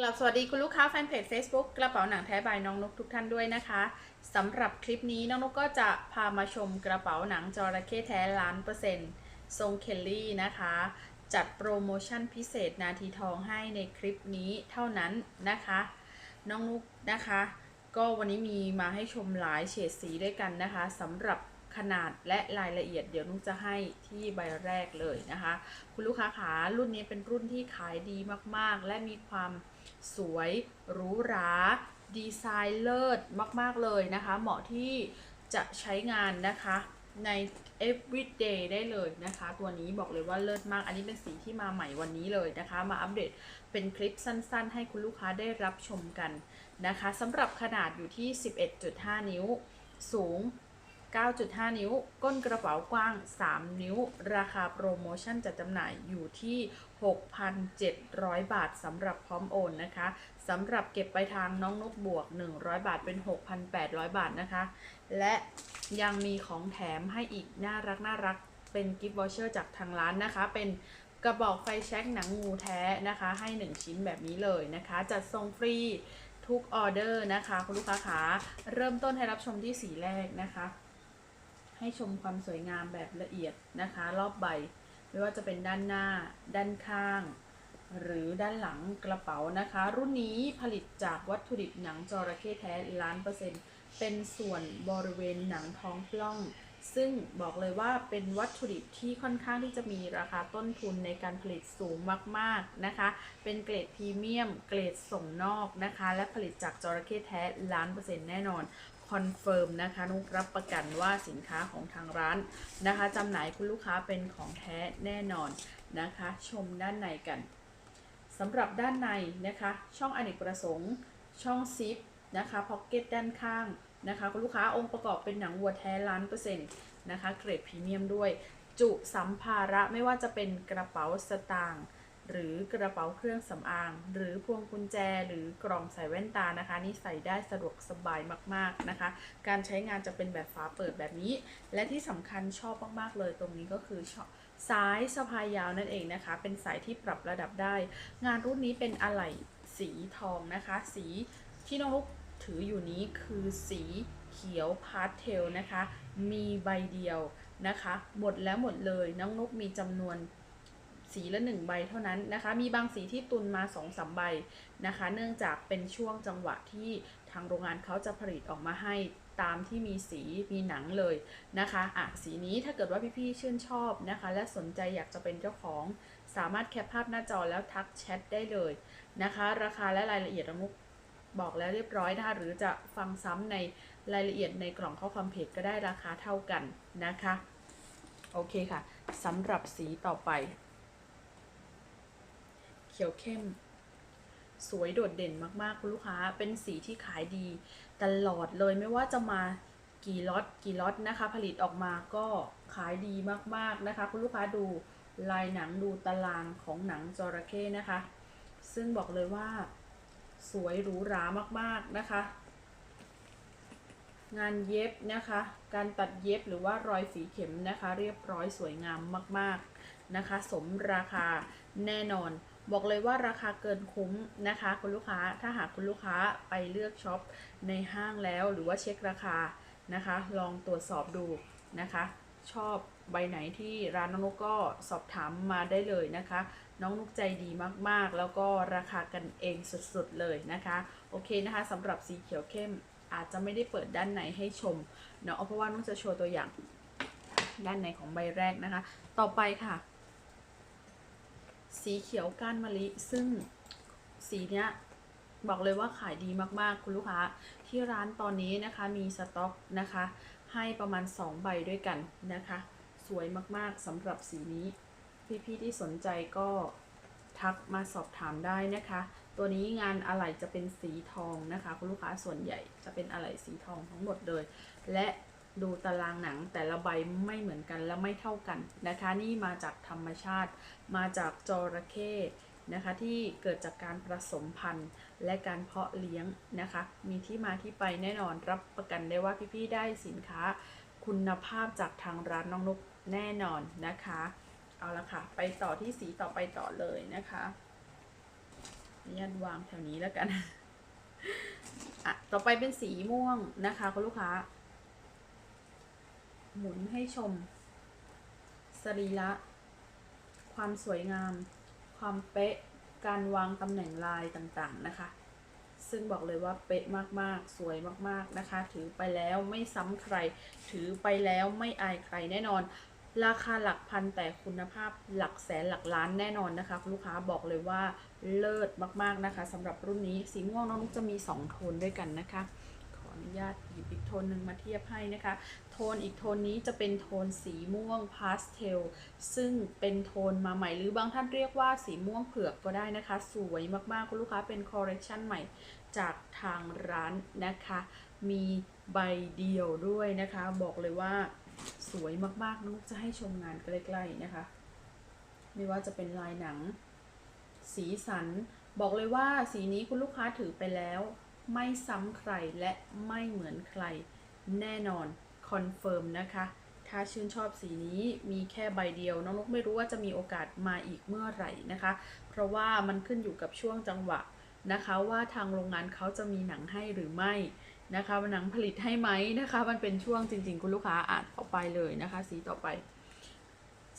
กลับสวัสดีคุณลูกค้าแฟนเพจ Facebook กระเป๋าหนังแท้บายน้องนกทุกท่านด้วยนะคะสำหรับคลิปนี้น้องนกก็จะพามาชมกระเป๋าหนังจระเข้แท้ล้านเปอร์เซ็นต์ทรงเคลลี่นะคะ จัดโปรโมชั่นพิเศษนาทีทองให้ในคลิปนี้เท่านั้นนะคะ น้องนุกนะคะ ก็วันนี้มีมาให้ชมหลายเฉดสีด้วยกันนะคะสำหรับ ขนาดและรายละเอียดเดี๋ยวนุกจะให้ที่ใบแรกเลยนะคะ คุณลูกค้าขารุ่นนี้เป็นรุ่นที่ขายดีมากๆ และมีความสวยหรูหราดีไซน์เลิศมากๆเลยนะคะ เหมาะที่จะใช้งานนะคะใน everyday ได้เลยนะคะ ตัวนี้บอกเลยว่าเลิศมาก อันนี้เป็นสีที่มาใหม่วันนี้เลยนะคะ มาอัปเดตเป็นคลิปสั้นๆ ให้คุณลูกค้าได้รับชมกันนะคะสำหรับขนาดอยู่ที่ 11.5 นิ้ว สูง 9.5 นิ้ว ก้นกระเป๋ากว้าง 3 นิ้ว ราคาโปรโมชั่นจัดจำหน่ายอยู่ที่ 6,700 บาทสำหรับพร้อมโอนนะคะสำหรับเก็บไปทางน้องนกบวก 100 บาทเป็น 6,800 บาทนะคะ และยังมีของแถมให้อีกน่ารักน่ารักเป็นกิฟต์วอเชอร์จากทางร้านนะคะ เป็นกระบอกไฟแช็กหนังงูแท้นะคะ ให้ 1 ชิ้นแบบนี้เลยนะคะ จัดส่งฟรีทุกออเดอร์นะคะ คุณลูกค้าขาเริ่มต้นให้รับชมที่สีแรกนะคะ ให้ชมความสวยงามแบบละเอียดนะคะ รอบใบ ไม่ว่าจะเป็นด้านหน้า ด้านข้าง หรือด้านหลังกระเป๋านะคะ รุ่นนี้ผลิตจากวัตถุดิบหนังจระเข้แท้ล้านเปอร์เซ็นต์เป็นส่วนบริเวณหนังท้องปล้อง ซึ่งบอกเลยว่าเป็นวัตถุดิบที่ค่อนข้างที่จะมีราคาต้นทุนในการผลิตสูงมากๆนะคะ เป็นเกรดพรีเมียม เกรดส่งนอกนะคะ และผลิตจากจระเข้แท้ล้านเปอร์เซ็นต์แน่นอน คอนเฟิร์มนะคะนุกรับประกันว่าสินค้าของทางร้านนะคะจำหน่ายคุณลูกค้าเป็นของแท้แน่นอนนะคะ ชมด้านในกันสำหรับด้านในนะคะ ช่องอเนกประสงค์ ช่องซิปนะคะพ็อกเก็ตด้านข้างนะคะคุณลูกค้าองค์ประกอบเป็นหนังวัวแท้ล้านเปอร์เซ็นต์นะคะเกรดพรีเมียมด้วย จุสัมภาระไม่ว่าจะเป็นกระเป๋าสตางค์ หรือกระเป๋าเครื่องสำอาง หรือพวงกุญแจหรือกล่องใส่แว่นตานะคะ นี่ใส่ได้สะดวกสบายมากๆนะคะ การใช้งานจะเป็นแบบฝาเปิดแบบนี้ และที่สำคัญชอบมากๆเลยตรงนี้ก็คือชอบสายสะพายยาวนั่นเองนะคะ เป็นสายที่ปรับระดับได้ งานรุ่นนี้เป็นอะไหล่สีทองนะคะ สีที่น้องลูกถืออยู่นี้คือสีเขียวพาสเทลนะคะ มีใบเดียวนะคะ หมดแล้วหมดเลยน้องนกมีจำนวน สีละหนึ่งใบเท่านั้นนะคะ มีบางสีที่ตุนมา2อสใบนะคะ เนื่องจากเป็นช่วงจังหวะที่ทางโรงงานเขาจะผลิตออกมาให้ตามที่มีสีมีหนังเลยนะคะอะสีนี้ถ้าเกิดว่าพี่ๆชื่นชอบนะคะ และสนใจอยากจะเป็นเจ้าของ สามารถแคปภาพหน้าจอแล้วทักแชทได้เลยนะคะ ราคาและรายละเอียดน้องนกบอกแล้วเรียบร้อยนะคะ หรือจะฟังซ้ำในรายละเอียดในกล่องข้อความเพจก็ได้ราคาเท่ากันนะคะ โอเคค่ะสำหรับสีต่อไป ขียวเข้ม สวยโดดเด่นมากๆคุณลูกค้า เป็นสีที่ขายดีตลอดเลยไม่ว่าจะมากี่ล็อตกี่ล็อตนะคะ ผลิตออกมาก็ขายดีมากๆนะคะ คุณลูกค้าดูลายหนังดูตารางของหนังจระเข้นะคะ ซึ่งบอกเลยว่า สวยหรูหรามากๆนะคะ งานเย็บนะคะ การตัดเย็บหรือว่ารอยฝีเข็มนะคะ เรียบร้อยสวยงามมากๆนะคะ สมราคาแน่นอน บอกเลยว่าราคาเกินคุ้มนะคะ คุณลูกค้าถ้าหากคุณลูกค้าไปเลือกช็อปในห้างแล้วหรือว่าเช็คราคานะคะ ลองตรวจสอบดูนะคะ ชอบใบไหนที่ร้านน้องนุกก็สอบถามมาได้เลยนะคะ น้องนุกใจดีมากๆ แล้วก็ราคากันเองสุดๆเลยนะคะ โอเคนะคะสำหรับสีเขียวเข้มอาจจะไม่ได้เปิดด้านในให้ชมเนาะเพราะว่านุกจะโชว์ตัวอย่างด้านในของใบแรกนะคะ ต่อไปค่ะ สีเขียวก้านมะลิ ซึ่งสีเนี้ยบอกเลยว่าขายดีมากๆ คุณลูกค้า ที่ร้านตอนนี้นะคะมีสต็อกนะคะ ให้ประมาณ 2 ใบด้วยกันนะคะ สวยมากๆสำหรับสีนี้ พี่ๆที่สนใจก็ทักมาสอบถามได้นะคะ ตัวนี้งานอะไหล่จะเป็นสีทองนะคะ คุณลูกค้าส่วนใหญ่จะเป็นอะไหล่สีทองทั้งหมดเลย และ ดูตารางหนังแต่ละใบไม่เหมือนกันและไม่เท่ากันนะคะ นี่มาจากธรรมชาติ มาจากจระเข้นะคะที่เกิดจากการผสมพันธุ์และการเพาะเลี้ยงนะคะ มีที่มาที่ไปแน่นอนรับประกันได้ว่าพี่ๆได้สินค้า คุณภาพจากทางร้านน้องนุกแน่นอนนะคะ เอาละค่ะ ไปต่อที่สีต่อไปต่อเลยนะคะอนุญาตวางแถวนี้แล้วกันอะต่อไปเป็นสีม่วงนะคะคุณลูกค้า หมุนให้ชม สรีระ ความสวยงาม ความเป๊ะ การวางตำแหน่งลายต่างๆนะคะ ซึ่งบอกเลยว่าเป๊ะมากๆ สวยมากๆนะคะ ถือไปแล้วไม่ซ้ำใคร ถือไปแล้วไม่อายใครแน่นอน ราคาหลักพันแต่คุณภาพหลักแสนหลักล้านแน่นอนนะคะ ลูกค้าบอกเลยว่าเลิศมากๆนะคะสำหรับรุ่นนี้ สีม่วงน้องนุกจะมี 2 โทนด้วยกันนะคะ อนุญาตหยิบอีกโทนหนึ่งมาเทียบให้นะคะ โทนอีกโทนนี้จะเป็นโทนสีม่วงพาสเทลซึ่งเป็นโทนมาใหม่หรือบางท่านเรียกว่าสีม่วงเผือกก็ได้นะคะ สวยมากๆคุณลูกค้าเป็นคอลเลคชันใหม่จากทางร้านนะคะ มีใบเดียวด้วยนะคะ บอกเลยว่าสวยมากๆน้องนุกจะให้ชมงานใกล้ๆนะคะ ไม่ว่าจะเป็นลายหนัง สีสัน บอกเลยว่าสีนี้คุณลูกค้าถือไปแล้ว ไม่ซ้ำใครและไม่เหมือนใครแน่นอนคอนเฟิร์มนะคะ ถ้าชื่นชอบสีนี้มีแค่ใบเดียว น้องนกไม่รู้ว่าจะมีโอกาสมาอีกเมื่อไหร่นะคะ เพราะว่ามันขึ้นอยู่กับช่วงจังหวะนะคะว่าทางโรงงานเขาจะมีหนังให้หรือไม่นะคะหนังผลิตให้ไหมนะคะ มันเป็นช่วงจริง ๆ คุณลูกค้าอ่านต่อไปเลยนะคะ สีต่อไป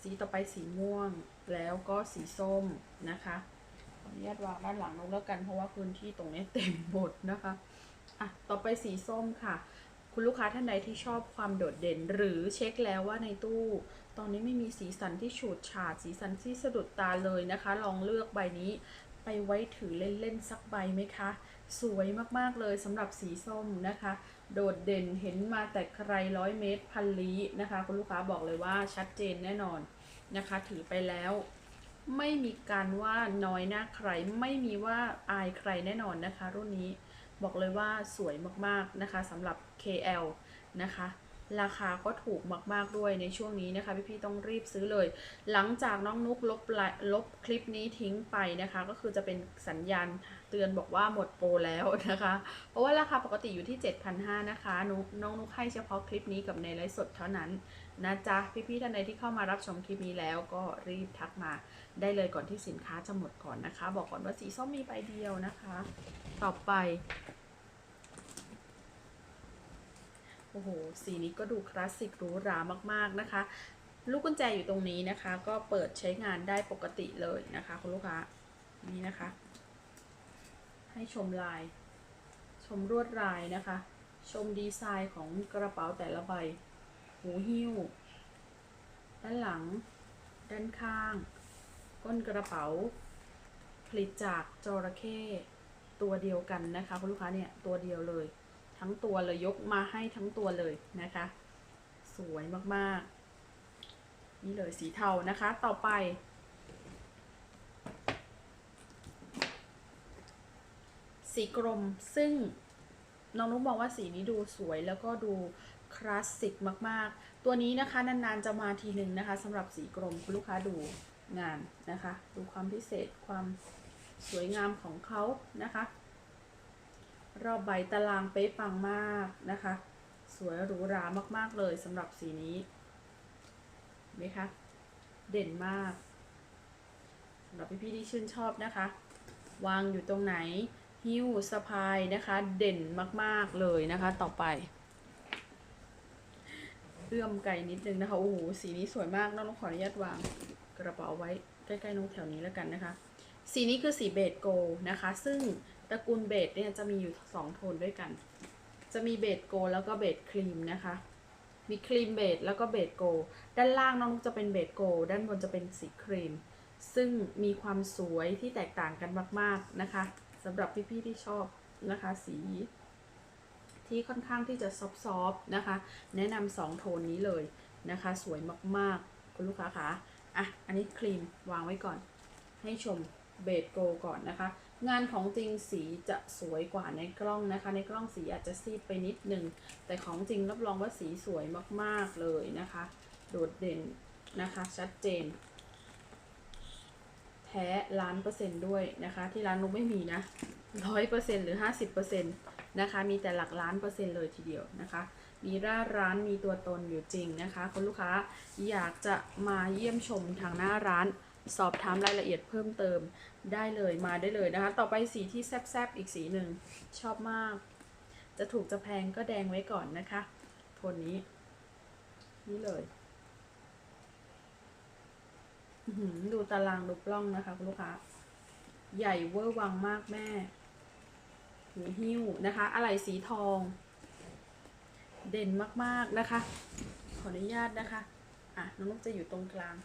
สีต่อไปสีม่วงแล้วก็สีส้มนะคะ ออนุญาตวางด้านหลังนกแล้วกันเพราะว่าพื้นที่ตรงนี้เต็มหมดนะคะอะต่อไปสีส้มค่ะ คุณลูกค้าท่านใดที่ชอบความโดดเด่น หรือเช็คแล้วว่าในตู้ ตอนนี้ไม่มีสีสันที่ฉูดฉาดสีสันที่สะดุดตาเลยนะคะ ลองเลือกใบนี้ไปไว้ถือเล่นๆสักใบไหมคะ สวยมากๆเลยสำหรับสีส้มนะคะ โดดเด่นเห็นมาแต่ไกลร้อยเมตรพันลี้นะคะ คุณลูกค้าบอกเลยว่าชัดเจนแน่นอนนะคะ ถือไปแล้ว ไม่มีการว่าน้อยหน้าใคร ไม่มีว่าอายใครแน่นอนนะคะ รุ่นนี้บอกเลยว่าสวยมากๆนะคะสำหรับ KL นะคะ ราคาก็ถูกมากๆด้วยในช่วงนี้นะคะ พี่ๆต้องรีบซื้อเลย หลังจากน้องนุกลบไลลบคลิปนี้ทิ้งไปนะคะ ก็คือจะเป็นสัญญาณเตือนบอกว่าหมดโปรแล้วนะคะ เพราะว่าราคาปกติอยู่ที่ 7,500นะคะนุกน้องนุกให้เฉพาะคลิปนี้กับในไลฟ์สดเท่านั้น นะจ๊ะ พี่ๆท่านใดที่เข้ามารับชมคลิปนี้แล้วก็รีบทักมาได้เลยก่อนที่สินค้าจะหมดก่อนนะคะ บอกก่อนว่าสีส้มมีใบเดียวนะคะ ต่อไป โอ้โห สีนี้ก็ดูคลาสสิกหรูหรามากๆนะคะ ลูกกุญแจอยู่ตรงนี้นะคะ ก็เปิดใช้งานได้ปกติเลยนะคะ คุณลูกค้า นี่นะคะ ให้ชมลาย ชมรวดลายนะคะ ชมดีไซน์ของกระเป๋าแต่ละใบ หูหิ้ว ด้านหลัง ด้านข้าง ก้นกระเป๋า ผลิตจากจระเข้ตัวเดียวกันนะคะคุณลูกค้าเนี่ยตัวเดียวเลย ทั้งตัวเลยยกมาให้ทั้งตัวเลยนะคะ สวยมากๆ นี่เลยสีเทานะคะต่อไป สีกรมซึ่งน้องนุ๊กมองว่าสีนี้ดูสวยแล้วก็ดู คลาสสิกมากๆ ตัวนี้นะคะนานๆจะมาทีหนึ่งนะคะสำหรับสีกรมคุณลูกค้าดูงานนะคะ ดูความพิเศษความสวยงามของเขานะคะ รอบใบตารางเป๊ะปังมากนะคะ สวยหรูหรามากๆเลยสำหรับสีนี้ไหมคะเด่นมากสำหรับพี่ๆที่ชื่นชอบนะคะ วางอยู่ตรงไหน หิ้วสะพายนะคะ เด่นมากๆเลยนะคะต่อไป เอื้อมไกลนิดนึงนะคะ โอ้โห สีนี้สวยมากน้องขออนุญาตวางกระเป๋าไว้ใกล้ๆน้องแถวนี้แล้วกันนะคะ สีนี้คือสีเบจโกลนะคะ ซึ่งตระกูลเบจเนี่ยจะมีอยู่ 2 โทนด้วยกัน จะมีเบจโกลแล้วก็เบจครีมนะคะ มีครีมเบจแล้วก็เบจโกลด้านล่างน้องนุ๊กจะเป็นเบจโกลด์ด้านบนจะเป็นสีครีม ซึ่งมีความสวยที่แตกต่างกันมาก ๆนะคะสำหรับพี่ๆที่ชอบนะคะ สี ที่ค่อนข้างที่จะซอฟต์ๆนะคะ แนะนำสองโทนนี้เลยนะคะ สวยมากๆ คุณลูกค้าคะอะ อันนี้ครีมวางไว้ก่อน ให้ชมเบจโกก่อนนะคะ งานของจริงสีจะสวยกว่าในกล้องนะคะ ในกล้องสีอาจจะซีดไปนิดนึง แต่ของจริงรับรองว่าสีสวยมากๆเลยนะคะ โดดเด่นนะคะ ชัดเจน แท้ล้านเปอร์เซ็นต์ด้วยนะคะ ที่ร้านนุกไม่มีนะร้อยเปอร์เซ็นต์หรือห้าสิบเปอร์เซ็นต์ นะคะ มีแต่หลักล้านเปอร์เซ็นต์เลยทีเดียวนะคะมีร้านร้านมีตัวตนอยู่จริงนะคะคุณลูกค้าอยากจะมาเยี่ยมชมทางหน้าร้าน สอบถามรายละเอียดเพิ่มเติมได้เลยมาได้เลยนะคะ ต่อไปสีที่แซบๆอีกสีหนึ่งชอบมาก จะถูกจะแพงก็แดงไว้ก่อนนะคะโทนนี้ นี่เลยดูตารางดูปล้องนะคะคุณลูกค้า ใหญ่เวอร์วังมากแม่ หูหิ้วนะคะ อะไรสีทอง เด่นมากๆนะคะ ขออนุญาตนะคะ อะ น้องนกจะอยู่ตรงกลาง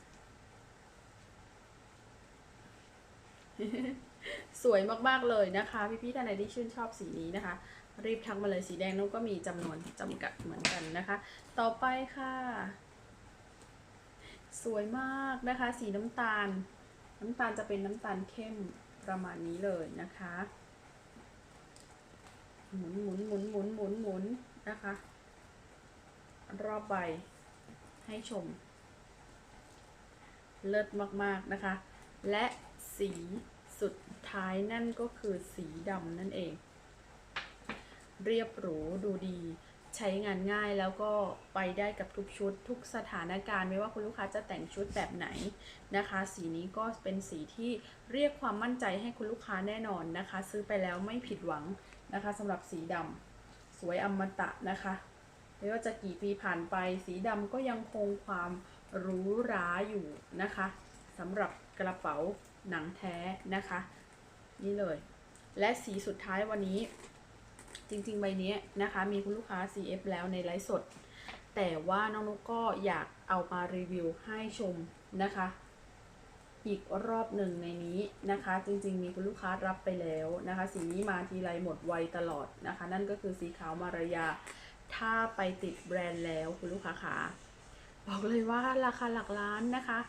สวยมากๆเลยนะคะ พี่ๆท่านไหนที่ชื่นชอบสีนี้นะคะ รีบทักมาเลยสีแดงนุ๊กก็มีจำนวนจำกัดเหมือนกันนะคะ ต่อไปค่ะ สวยมากนะคะ สีน้ำตาล น้ำตาลจะเป็นน้ำตาลเข้มประมาณนี้เลยนะคะ หมุนหมุนหมุนหมุนหมุนหมุนนะคะ รอบใบให้ชม เลิศมากๆนะคะ และสีสุดท้ายนั่นก็คือสีดำนั่นเอง เรียบหรูดูดีใช้งานง่ายแล้วก็ไปได้กับทุกชุด ทุกสถานการณ์ไม่ว่าคุณลูกค้าจะแต่งชุดแบบไหนนะคะ สีนี้ก็เป็นสีที่เรียกความมั่นใจให้คุณลูกค้าแน่นอนนะคะ ซื้อไปแล้วไม่ผิดหวัง นะคะสำหรับสีดำสวยอมตะนะคะไม่ว่าจะกี่ปีผ่านไปสีดำก็ยังคงความหรูหราอยู่นะคะสำหรับกระเป๋าหนังแท้นะคะ นี่เลย และสีสุดท้ายวันนี้ จริงๆใบนี้นะคะ มีคุณลูกค้า CF แล้วในไลฟ์สด แต่ว่าน้องนุกก็อยากเอามารีวิวให้ชมนะคะ อีกรอบหนึ่งในนี้นะคะ จริงๆ มีคุณลูกค้ารับไปแล้วนะคะ สีนี้มาทีไรหมดไวตลอดนะคะ นั่นก็คือสีขาวมารยา ถ้าไปติดแบรนด์แล้วคุณลูกค้าขาบอกเลยว่าราคาหลักล้านนะคะ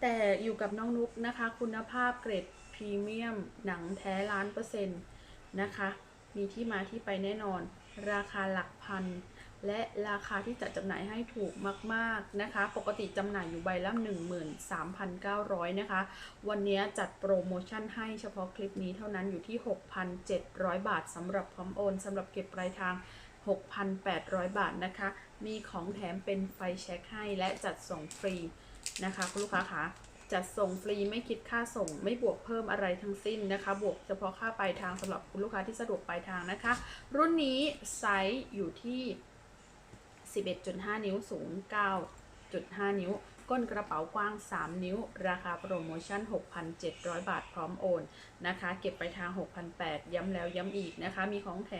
แต่อยู่กับน้องนุกนะคะ คุณภาพเกรดพรีเมียม หนังแท้ล้านเปอร์เซ็นต์นะคะ มีที่มาที่ไปแน่นอน ราคาหลักพัน และราคาที่จัดจำหน่ายให้ถูกมาก ๆนะคะ ปกติจำหน่ายอยู่ใบละ 13,900 นะคะ วันนี้จัดโปรโมชั่นให้เฉพาะคลิปนี้เท่านั้นอยู่ที่ 6,700 บาทสำหรับพร้อมโอนสำหรับเก็บปลายทาง 6,800 บาทนะคะ มีของแถมเป็นไฟแช็คให้และจัดส่งฟรีนะคะคุณลูกค้าคะจัดส่งฟรีไม่คิดค่าส่ง ไม่บวกเพิ่มอะไรทั้งสิ้นนะคะ บวกเฉพาะค่าปลายทางสำหรับคุณลูกค้าที่สะดวกปลายทางนะคะ รุ่นนี้ไซส์อยู่ที่ 11.5 นิ้วสูง 9.5 นิ้ว ก้นกระเป๋ากว้าง 3 นิ้ว ราคาโปรโมชั่น 6,700 บาทพร้อมโอนนะคะ เก็บไปทาง 6,800 ย้ำแล้วย้ำอีกนะคะ มีของแถ